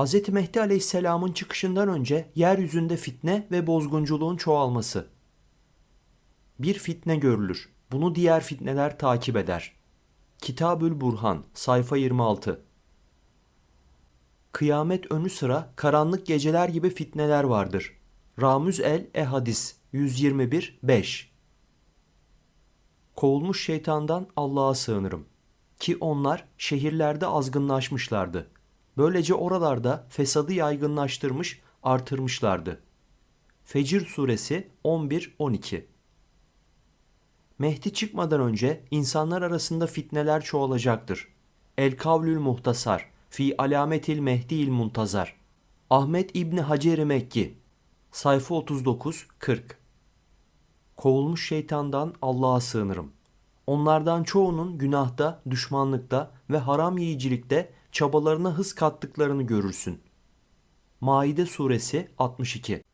Hz. Mehdi Aleyhisselam'ın çıkışından önce yeryüzünde fitne ve bozgunculuğun çoğalması. Bir fitne görülür. Bunu diğer fitneler takip eder. Kitabül Burhan, sayfa 26. Kıyamet önü sıra karanlık geceler gibi fitneler vardır. Ramüz el Ehadis 121 5 Kovulmuş şeytandan Allah'a sığınırım. Ki onlar şehirlerde azgınlaşmışlardı. Böylece oralarda fesadı yaygınlaştırmış, artırmışlardı. Fecir suresi 11-12 Mehdi çıkmadan önce insanlar arasında fitneler çoğalacaktır. El Kavlül Muhtasar Fi Alametil Mehdi'il Muntazar Ahmet İbni Hacer-i Mekki Sayfa 39-40 Kovulmuş şeytandan Allah'a sığınırım. Onlardan çoğunun günahta, düşmanlıkta ve haram yiyicilikte çabalarına hız kattıklarını görürsün. Maide suresi 62